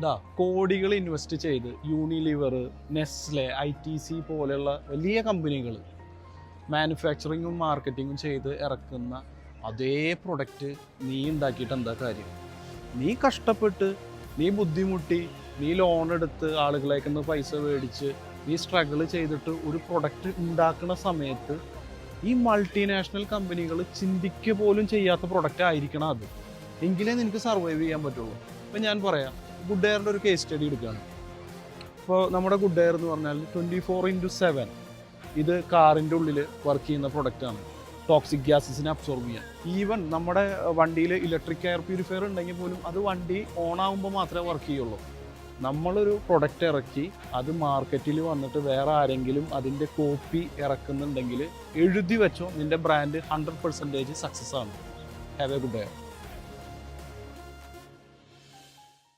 ഇതാ കോടികൾ ഇൻവെസ്റ്റ് ചെയ്ത് Unilever Nestle I T C പോലെയുള്ള വലിയ കമ്പനികൾ മാനുഫാക്ചറിങ്ങും മാർക്കറ്റിങ്ങും ചെയ്ത് ഇറക്കുന്ന അതേ പ്രൊഡക്റ്റ് നീ ഉണ്ടാക്കിയിട്ട് എന്താ കാര്യം? നീ കഷ്ടപ്പെട്ട് നീ ബുദ്ധിമുട്ടി നീ ലോൺ എടുത്ത് ആളുകളേക്കുന്ന പൈസ മേടിച്ച് നീ സ്ട്രഗിൾ ചെയ്തിട്ട് ഒരു പ്രൊഡക്റ്റ് ഉണ്ടാക്കുന്ന സമയത്ത് ഈ മൾട്ടിനാഷണൽ കമ്പനികൾ ചിന്തിക്കുക പോലും ചെയ്യാത്ത പ്രൊഡക്റ്റ് ആയിരിക്കണം അത്. എങ്കിലേ നിനക്ക് സർവൈവ് ചെയ്യാൻ പറ്റുള്ളൂ. അപ്പം ഞാൻ പറയാം ഗുഡ് എയറിന്റെ ഒരു കേസ് സ്റ്റഡി എടുക്കുകയാണ്. ഇപ്പോൾ നമ്മുടെ ഗുഡ് എയർ എന്ന് പറഞ്ഞാൽ ട്വന്റി ഫോർ ഇന്റു സെവൻ ഇത് കാറിന്റെ ഉള്ളിൽ വർക്ക് ചെയ്യുന്ന പ്രൊഡക്റ്റാണ് ടോക്സിക് ഗ്യാസസിനെ അബ്സോർബ് ചെയ്യാൻ. ഈവൻ നമ്മുടെ വണ്ടിയിൽ ഇലക്ട്രിക് എയർ പ്യൂരിഫയർ ഉണ്ടെങ്കിൽ പോലും അത് വണ്ടി ഓൺ ആകുമ്പോൾ മാത്രമേ വർക്ക് ചെയ്യുള്ളൂ. നമ്മളൊരു പ്രൊഡക്റ്റ് ഇറക്കി അത് മാർക്കറ്റിൽ വന്നിട്ട് വേറെ ആരെങ്കിലും അതിന്റെ കോപ്പി ഇറക്കുന്നുണ്ടെങ്കിൽ എഴുതി വെച്ചോ നിന്റെ ബ്രാൻഡ് ഹൺഡ്രഡ് പെർസെന്റേജ് സക്സസ് ആണ്. Have a good air